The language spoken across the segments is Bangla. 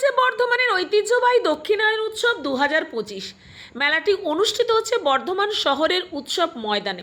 হয়েছে বর্ধমানের ঐতিহ্যবাহী দক্ষিণায়ন উৎসব দু হাজার পঁচিশ। মেলাটি অনুষ্ঠিত হচ্ছে বর্ধমান শহরের উৎসব ময়দানে।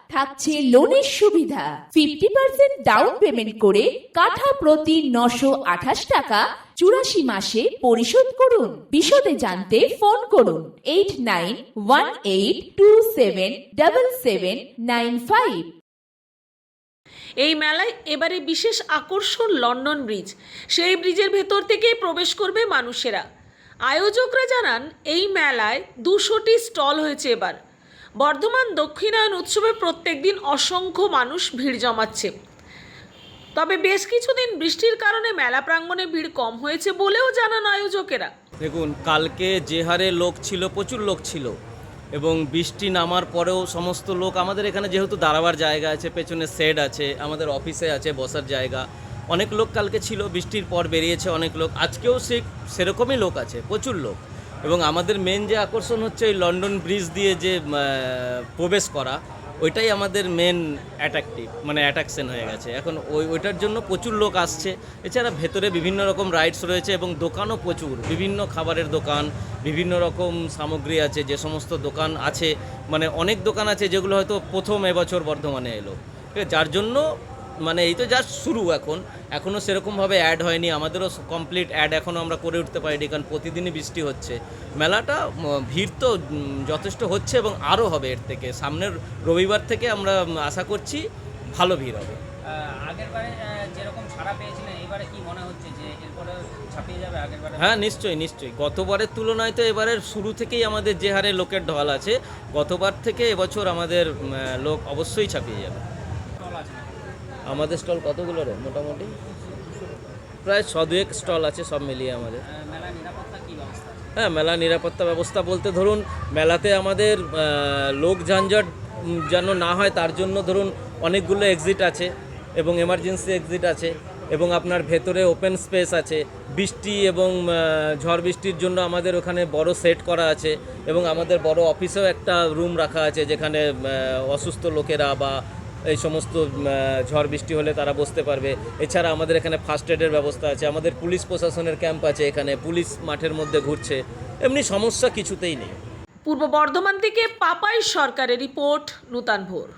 থাকছে লোনের সুবিধা। ফিফটি পার্সেন্ট ডাউন পেমেন্ট করে কাঠা প্রতি নশো আঠাশ টাকা চুরাশি মাসে পরিশোধ করুন। বিশদে জানতে ফোন করুন eight nine one eight two seven double seven nine five এই মেলায় এবারে বিশেষ আকর্ষণ লন্ডন ব্রিজ। সেই ব্রিজের ভেতর থেকেই প্রবেশ করবে মানুষেরা। আয়োজকরা জানান, এই মেলায় দুশোটি স্টল হয়েছে এবার। বর্ধমান দক্ষিণায়ন উৎসবে প্রত্যেক দিন অসংখ্য মানুষ ভিড় জমাচ্ছে। তবে বেশ কিছুদিন বৃষ্টির কারণে মেলা প্রাঙ্গণে ভিড় কম হয়েছে বলেও জানান আয়োজকেরা। দেখুন, কালকে যে হারে লোক ছিল, প্রচুর লোক ছিল এবং বৃষ্টি নামার পরেও সমস্ত লোক, আমাদের এখানে যেহেতু দাঁড়াবার জায়গা আছে, পেছনে শেড আছে, আমাদের অফিসে আছে, বসার জায়গা, অনেক লোক কালকে ছিল, বৃষ্টির পর বেরিয়েছে অনেক লোক। আজকেও সে সেরকমই লোক আছে, প্রচুর লোক। এবং আমাদের মেন যে আকর্ষণ হচ্ছে ওই লন্ডন ব্রিজ দিয়ে যে প্রবেশ করা, ওইটাই আমাদের মেন অ্যাট্রাকটিভ মানে অ্যাট্রাকশন হয়ে গেছে। এখন ওই, ওইটার জন্য প্রচুর লোক আসছে। এছাড়া ভেতরে বিভিন্ন রকম রাইডস রয়েছে এবং দোকানও প্রচুর। বিভিন্ন খাবারের দোকান, বিভিন্ন রকম সামগ্রী আছে, যে সমস্ত দোকান আছে। মানে অনেক দোকান আছে যেগুলো হয়তো প্রথম এবছর বর্ধমানে এলো। ঠিক? যার জন্য মানে এই তো জাস্ট শুরু এখন। এখনও সেরকমভাবে অ্যাড হয়নি। আমাদেরও কমপ্লিট অ্যাড এখনও আমরা করে উঠতে পারিনি কারণ প্রতিদিনই বৃষ্টি হচ্ছে। মেলাটা ভিড় তো যথেষ্ট হচ্ছে এবং আরও হবে এর থেকে। সামনের রবিবার থেকে আমরা আশা করছি ভালো ভিড় হবে। যেরকম ছাড়া পেয়েছিলেন এবারে কি মনে হচ্ছে যে ছাপিয়ে যাবে হ্যাঁ নিশ্চয়ই নিশ্চয়ই। গতবারের তুলনায় তো এবারের শুরু থেকেই আমাদের যে হারে লোকের ঢল আছে গতবার থেকে এবছর আমাদের লোক অবশ্যই ছাপিয়ে যাবে? আমাদের স্টল কতগুলো রে মোটামুটি? প্রায় ছদুয়েক স্টল আছে সব মিলিয়ে আমাদের। হ্যাঁ মেলা নিরাপত্তা ব্যবস্থা বলতে ধরুন, মেলাতে আমাদের লোক যানজট যেন না হয় তার জন্য ধরুন অনেকগুলো এক্সিট আছে এবং এমার্জেন্সি এক্সিট আছে এবং আপনার ভেতরে ওপেন স্পেস আছে। বৃষ্টি এবং ঝড় বৃষ্টির জন্য আমাদের ওখানে বড় সেট করা আছে এবং আমাদের বড় অফিসেও একটা রুম রাখা আছে যেখানে অসুস্থ লোকেরা বা এই সমস্ত ঝড় বৃষ্টি হলে তারা বসতে পারবে। এছাড়া আমাদের এখানে ফার্স্ট এডের ব্যবস্থা আছে, আমাদের পুলিশ প্রশাসনের ক্যাম্প আছে এখানে, পুলিশ মাঠের মধ্যে ঘুরছে। এমনি সমস্যা কিছুতেই নেই। পূর্ব বর্ধমান থেকে পাপাই সরকারের রিপোর্ট, নূতন ভোর।